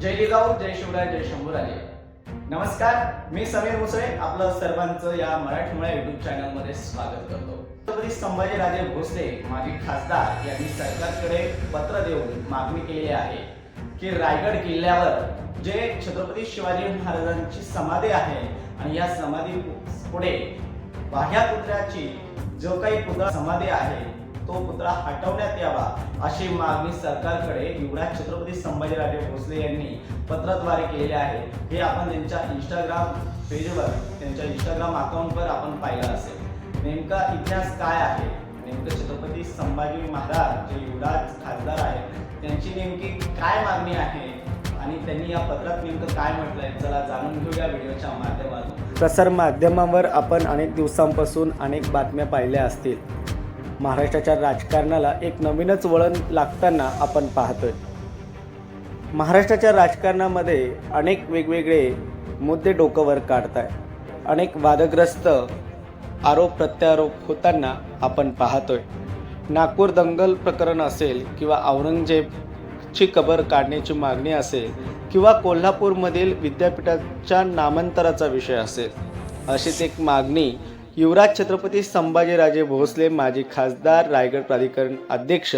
जय जिजाऊ जय शिवराय जय शंभूराजे. नमस्कार मी समीर मुसळे आपलं सर्वांचं या मराठीमुळे युट्यूब चॅनलमध्ये स्वागत करतो. छत्रपती संभाजीराजे भोसले माजी खासदार यांनी सरकारकडे पत्र देऊन मागणी केली आहे की रायगड किल्ल्यावर जे छत्रपती शिवाजी महाराजांची समाधी आहे आणि या समाधी पुढे बाह्या पुत्राची जो काही पुतळा समाधी आहे तो पुतळा हटवण्यात यावा अशी मागणी सरकारकडे युवराज छत्रपती संभाजीराजे भोसले यांनी पत्राद्वारे केलेली आहे. हे आपण त्यांच्या इंस्टाग्राम पेजवर त्यांच्या इंस्टाग्राम अकाउंटवर आपण पाहिलं असेल. नेमका इतिहास काय आहे? नेमकं छत्रपती संभाजी महाराज जे युवराज खासदार आहेत त्यांची नेमकी काय मागणी आहे? आणि त्यांनी या पत्रात नेमकं काय म्हटलंय? चला जाणून घेऊया व्हिडिओच्या माध्यमातून. प्रसार माध्यमावर आपण अनेक दिवसांपासून अनेक बातम्या पाहिल्या असतील. महाराष्ट्राच्या राजकारणाला एक नवीनच वळण लागताना आपण पाहतोय. महाराष्ट्राच्या राजकारणामध्ये अनेक वेगवेगळे मुद्दे डोकंवर काढत आहे अनेक वादग्रस्त आरोप प्रत्यारोप होताना आपण पाहतोय. नागपूर दंगल प्रकरण असेल किंवा औरंगजेबची कबर काढण्याची मागणी असेल किंवा कोल्हापूरमधील विद्यापीठाच्या नामांतराचा विषय असेल अशीच एक मागणी युवराज छत्रपती संभाजीराजे भोसले माजी खासदार रायगड प्राधिकरण अध्यक्ष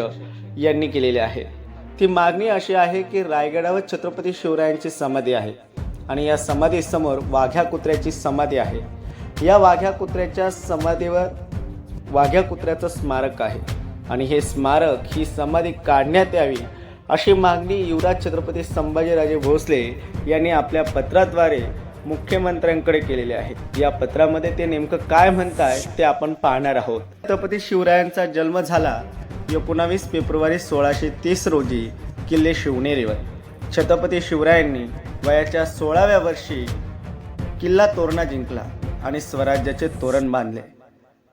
यांनी केलेली आहे. ती मागणी अशी आहे की रायगडावर छत्रपती शिवरायांची समाधी आहे आणि या समाधीसमोर वाघ्या कुत्र्याची समाधी आहे. या वाघ्या कुत्र्याच्या समाधीवर वाघ्या कुत्र्याचं स्मारक आहे आणि हे स्मारक ही समाधी काढण्यात यावी अशी मागणी युवराज छत्रपती संभाजीराजे भोसले यांनी आपल्या पत्राद्वारे मुख्यमंत्र्यांकडे केलेले आहेत. या पत्रामध्ये ते नेमकं काय म्हणताय ते आपण पाहणार आहोत. छत्रपती शिवरायांचा जन्म झाला एकोणावीस फेब्रुवारी सोळाशे तीस रोजी किल्ले शिवनेरीवर. छत्रपती शिवरायांनी वयाच्या सोळाव्या वर्षी किल्ला तोरणा जिंकला आणि स्वराज्याचे तोरण बांधले.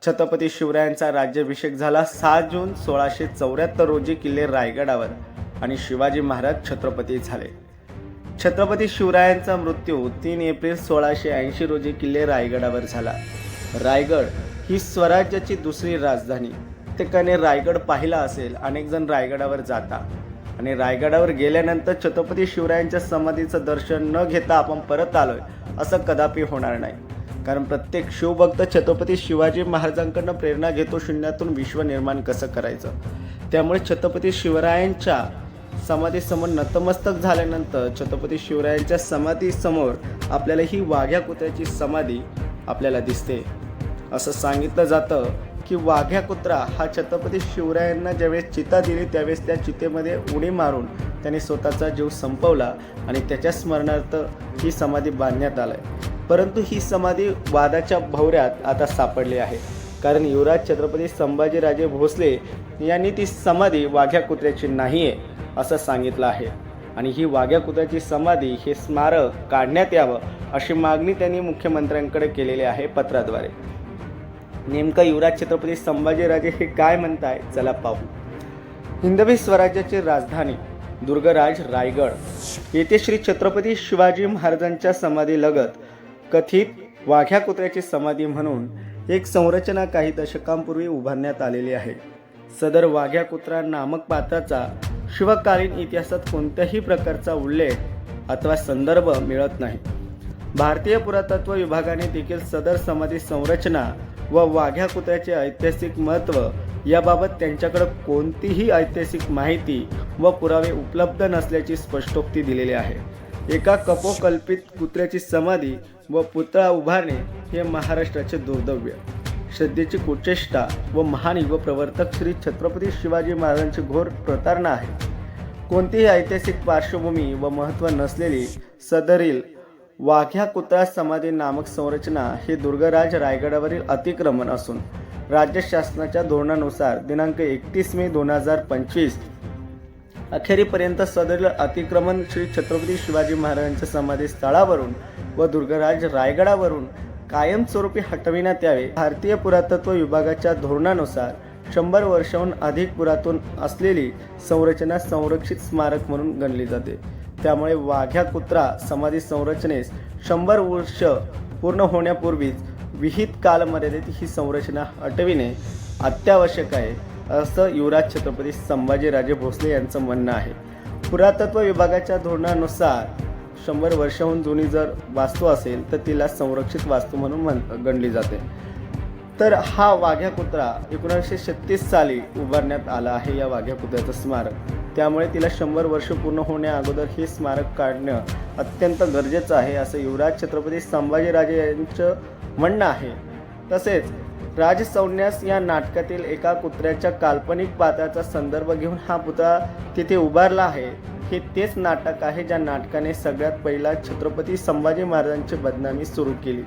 छत्रपती शिवरायांचा राज्याभिषेक झाला सहा जून सोळाशे चौऱ्याहत्तर रोजी किल्ले रायगडावर आणि शिवाजी महाराज छत्रपती झाले. छत्रपती शिवरायांचा मृत्यू तीन एप्रिल सोळाशे ऐंशी रोजी किल्ले रायगडावर झाला. रायगड ही स्वराज्याची दुसरी राजधानी. प्रत्येकाने रायगड पाहिला असेल अनेक जण रायगडावर जाता. आणि रायगडावर गेल्यानंतर छत्रपती शिवरायांच्या समाधीचं दर्शन न घेता आपण परत आलोय असं कदापि होणार नाही. कारण प्रत्येक शिवभक्त छत्रपती शिवाजी महाराजांकडनं प्रेरणा घेतो शून्यातून विश्व निर्माण कसं करायचं? त्यामुळे छत्रपती शिवरायांच्या समाधीसमोर नतमस्तक झाल्यानंतर छत्रपती शिवरायांच्या समाधीसमोर आपल्याला ही वाघ्या कुत्र्याची समाधी आपल्याला दिसते. असं सांगितलं जातं की वाघ्या कुत्रा हा छत्रपती शिवरायांना ज्यावेळेस चिता दिली त्यावेळेस त्या चितेमध्ये उडी मारून त्याने स्वतःचा जीव संपवला आणि त्याच्या स्मरणार्थ ही समाधी बांधण्यात आलं आहे परंतु ही समाधी वादाच्या भोवऱ्यात आता सापडली आहे. कारण युवराज छत्रपती संभाजीराजे भोसले यांनी ती समाधी वाघ्या कुत्र्याची नाही आहे असं सांगितलं आहे. आणि ही वाघ्या कुत्र्याची समाधी हे स्मारक काढण्यात यावं अशी मागणी त्यांनी मुख्यमंत्र्यांकडे केलेली आहे पत्राद्वारे. नेमकं युवराज छत्रपती संभाजीराजे हे काय म्हणताय? चला पाहू. हिंदवी स्वराज्याची राजधानी दुर्गराज रायगड. येथे श्री छत्रपती शिवाजी महाराजांच्या समाधीलगत कथित वाघ्या कुत्र्याची समाधी म्हणून एक संरचना काही दशकांपूर्वी उभारण्यात आलेली आहे. सदर वाघ्या कुत्रा नामक पात्राचा शिवकालीन इतिहासात कोणत्याही प्रकारचा उल्लेख अथवा संदर्भ मिळत नाही. भारतीय पुरातत्व विभागाने देखील सदर समाधी संरचना व वाघ्या कुत्र्याचे ऐतिहासिक महत्त्व याबाबत त्यांच्याकडे कोणतीही ऐतिहासिक माहिती व पुरावे उपलब्ध नसल्याची स्पष्टोक्ती दिलेली आहे. एका कपोकल्पित कुत्र्याची समाधी व पुतळा उभारणे हे महाराष्ट्राचे दुर्दव्य श्रद्धेची कुचेष्टा व महान युगप्रवर्तक श्री छत्रपती शिवाजी महाराजांची घोर प्रतारणा आहे. कोणतीही ऐतिहासिक पार्श्वभूमी व महत्त्व नसलेली सदरील वाघ्या कुत्रा समाधी नामक संरचना हे दुर्गराज रायगडावरील अतिक्रमण असून राज्य शासनाच्या धोरणानुसार दिनांक एकतीस मे दोन हजार पंचवीस अखेरीपर्यंत सदरील अतिक्रमण श्री छत्रपती शिवाजी महाराजांच्या समाधी स्थळावरून व दुर्गराज रायगडावरून कायमस्वरूपी हटविण्यात यावे. भारतीय पुरातत्व विभागाच्या धोरणानुसार शंभर वर्षाहून अधिक पुरातून असलेली संरचना संरक्षित स्मारक म्हणून गणली जाते. त्यामुळे वाघ्या कुत्रा समाधी संरचनेस शंभर वर्ष पूर्ण होण्यापूर्वीच विहित कालमर्यादेत ही संरचना हटविणे अत्यावश्यक आहे असं युवराज छत्रपती संभाजीराजे भोसले यांचं म्हणणं आहे. पुरातत्व विभागाच्या धोरणानुसार शंभर वर्षाहून जुनी जर वास्तू असेल तर तिला संरक्षित वास्तू म्हणून म्हण गणली जाते. तर हा वाघ्या कुत्रा एकोणीसशे छत्तीस साली उभारण्यात आला आहे या वाघ्या कुत्र्याचं स्मारक. त्यामुळे तिला शंभर वर्ष पूर्ण होण्या अगोदर हे स्मारक काढणं अत्यंत गरजेचं आहे असं युवराज छत्रपती संभाजीराजे यांचं म्हणणं आहे. तसेच राजसौन्यास या नाटकातील एका कुत्र्याच्या काल्पनिक पात्राचा संदर्भ घेऊन हा पुतळा तिथे उभारला आहे. हे तेच नाटक आहे ज्या नाटकाने सगळ्यात पहिला छत्रपती संभाजी महाराजांची बदनामी सुरू केली.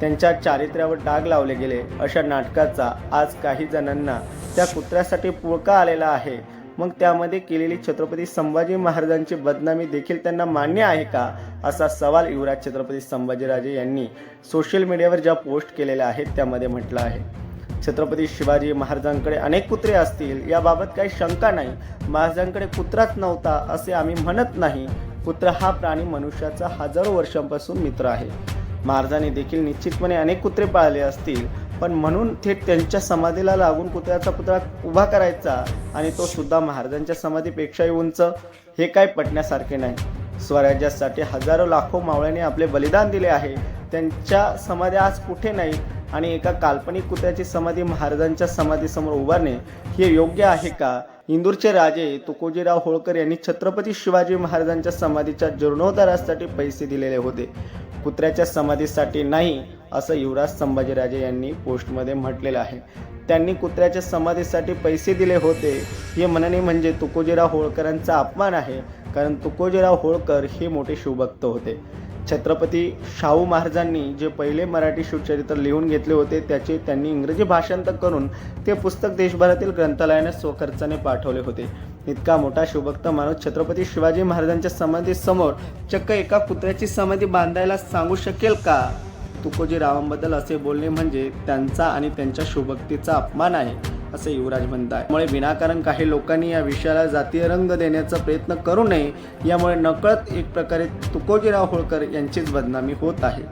त्यांच्या चारित्र्यावर डाग लावले गेले. अशा नाटकाचा आज काही जणांना त्या कुत्र्यासाठी पुळका आलेला आहे. मग त्यामध्ये केलेली छत्रपती संभाजी महाराजांची बदनामी देखील त्यांना मान्य आहे का? असा सवाल युवराज छत्रपती संभाजीराजे यांनी सोशल मीडियावर ज्या पोस्ट केलेल्या आहेत त्यामध्ये म्हटलं आहे. छत्रपती शिवाजी महाराजांकडे अनेक कुत्रे असतील याबाबत काही शंका नाही. महाराजांकडे कुत्राच नव्हता असे आम्ही म्हणत नाही. कुत्रा हा प्राणी मनुष्याचा हजारो वर्षांपासून मित्र आहे. महाराजांनी देखील निश्चितपणे अनेक कुत्रे पाळले असतील पण म्हणून थेट त्यांच्या समाधीला लागून कुत्र्याचा पुतळा उभा करायचा आणि तो सुद्धा महाराजांच्या समाधीपेक्षाही उंच हे काय पटण्यासारखे नाही. स्वराज्यासाठी हजारो लाखो मावळ्यांनी आपले बलिदान दिले आहे. त्यांच्या समाधी आज कुठे नाही आणि एका काल्पनिक कुत्र्याची समाधी महाराजांच्या समाधीसमोर उभारणे हे योग्य आहे का? इंदूरचे राजे तुकोजीराव होळकर यांनी छत्रपती शिवाजी महाराजांच्या समाधीच्या जीर्णोद्धारासाठी पैसे दिलेले होते. कुत्र्याच्या समाधीसाठी नाही असं युवराज संभाजीराजे यांनी पोस्टमध्ये म्हटलेलं आहे. त्यांनी कुत्र्याच्या समाधीसाठी पैसे दिले होते हे म्हणणे म्हणजे तुकोजीराव होळकरांचा अपमान आहे कारण तुकोजीराव होळकर हे मोठे शिवभक्त होते. छत्रपती शाहू महाराजांनी जे पहिले मराठी शिवचरित्र लिहून घेतले होते त्याचे त्यांनी इंग्रजी भाषांतर करून ते पुस्तक देशभरातील ग्रंथालयाने स्वखर्चाने पाठवले होते. इतका मोठा शिवभक्त माणूस छत्रपती शिवाजी महाराजांच्या समाधीसमोर चक्क एका कुत्र्याची समाधी बांधायला सांगू शकेल का? तुकोजी रावांबद्दल असे बोलणे म्हणजे त्यांचा आणि त्यांच्या शिवभक्तीचा अपमान आहे. असे युवराज म्हणत आहे त्यामुळे विनाकारण काही लोकांनी या विषयाला जातीय रंग देण्याचा प्रयत्न करू नये. यामुळे नकळत एक प्रकारे तुकोजीराव होळकर यांचीच बदनामी होत आहे.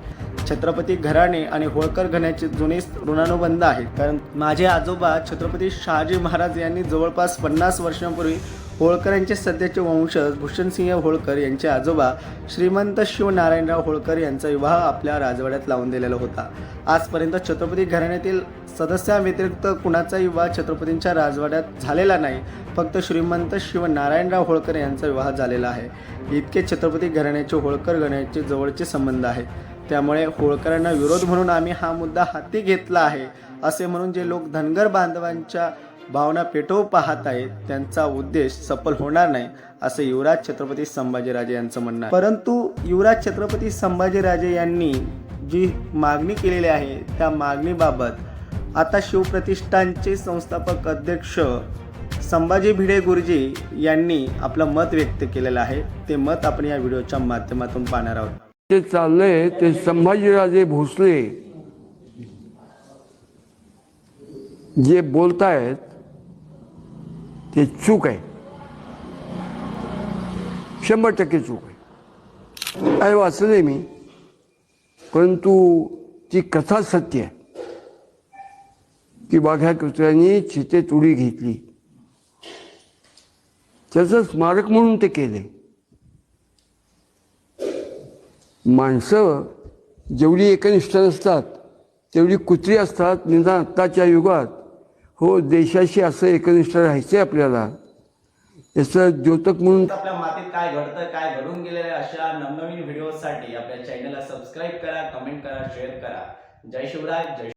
छत्रपती घराणे आणि होळकर घराण्याचे जुने ऋणानुबंध आहेत. कारण माझे आजोबा छत्रपती शहाजी महाराज यांनी जवळपास पन्नास वर्षांपूर्वी होळकरांचे सध्याचे वंशज भूषणसिंह होळकर यांचे आजोबा श्रीमंत शिवनारायणराव होळकर यांचा विवाह आपल्या राजवाड्यात लावून दिलेला होता. आजपर्यंत छत्रपती घराण्यातील सदस्यांव्यतिरिक्त कुणाचाही विवाह छत्रपतींच्या राजवाड्यात झालेला नाही. फक्त श्रीमंत शिवनारायणराव होळकर यांचा विवाह झालेला आहे. इतके छत्रपती घराण्याचे होळकर घराण्याचे जवळचे संबंध आहे. त्यामुळे होळकरांना विरोध म्हणून आम्ही हा मुद्दा हाती घेतला आहे असे म्हणून जे लोक धनगर बांधवांच्या भावना पेटवू पाहत आहेत त्यांचा उद्देश सफल होणार नाही असं युवराज छत्रपती संभाजीराजे यांचं म्हणणं आहे. परंतु युवराज छत्रपती संभाजीराजे यांनी जी मागणी केलेली आहे त्या मागणीबाबत आता शिवप्रतिष्ठानचे संस्थापक अध्यक्ष संभाजी भिडे गुरुजी यांनी आपलं मत व्यक्त केलेलं आहे. ते मत आपण या व्हिडिओच्या माध्यमातून पाहणार आहोत. ते चाललंय ते संभाजीराजे भोसले जे बोलतायत ते चूक आहे. शंभर टक्के चूक आहे. काय आहे मी परंतु ती कथा सत्य आहे. की वाघ्या कुत्र्यांनी चितेत उडी घेतली. त्याचं स्मारक म्हणून ते केले. माणसं जेवढी एकनिष्ठ असतात तेवढी कुत्री असतात. निदान आत्ताच्या युगात हो देशाशी असं एकनिष्ठ राहायचं आहे आपल्याला. याचं द्योतक म्हणून आपल्या मातीत काय घडतं काय घडून गेलेलं आहे अशा नवनवीन व्हिडिओसाठी आपल्या चॅनलला सबस्क्राईब करा कमेंट करा शेअर करा. जय शिवराय जय